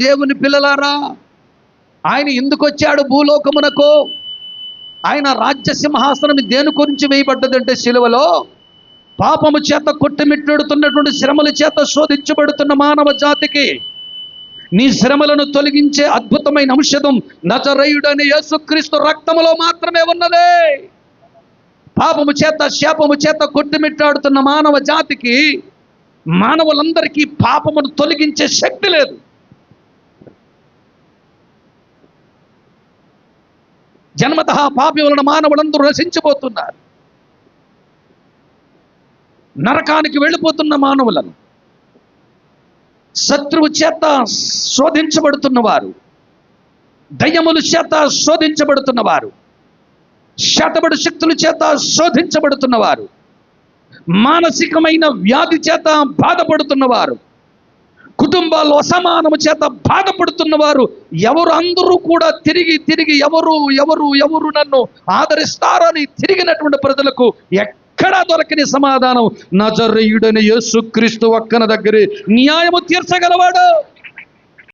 దేవుని పిల్లలారా ఆయన ఎందుకు వచ్చాడు భూలోకమునకు? ఆయన రాజ్య సింహాసనం దేని గురించి వేయబడ్డదంటే సిలువలో పాపము చేత కొట్టుమిట్టాడుతున్నటువంటి శ్రమల చేత శోధించబడుతున్న మానవ జాతికి నీ శ్రమలను తొలగించే అద్భుతమైన ఔషధం నజరయుడని యేసుక్రీస్తు రక్తములో మాత్రమే ఉన్నదే. పాపము చేత శాపము చేత కొట్టుమిట్టాడుతున్న మానవ జాతికి మానవులందరికీ పాపమును తొలగించే శక్తి లేదు. జన్మత పాపి వలన మానవులందరూ నశించిపోతున్నారు. నరకానికి వెళ్ళిపోతున్న మానవులను శత్రువు చేత శోధించబడుతున్నవారు దయ్యముల చేత శోధించబడుతున్నవారు శతబడు శక్తుల చేత శోధించబడుతున్నవారు మానసికమైన వ్యాధి చేత బాధపడుతున్నవారు. కుటుంబాలు అసమానము చేత బాధపడుతున్నవారు ఎవరు అందరూ కూడా తిరిగి తిరిగి ఎవరు ఎవరు ఎవరు నన్ను ఆదరిస్తారని తిరిగినటువంటి ప్రజలకు ఎక్కడా దొరకని సమాధానం. నజరయుడని యేసుక్రీస్తు ఒక్కన దగ్గరే న్యాయము తీర్చగలవాడు.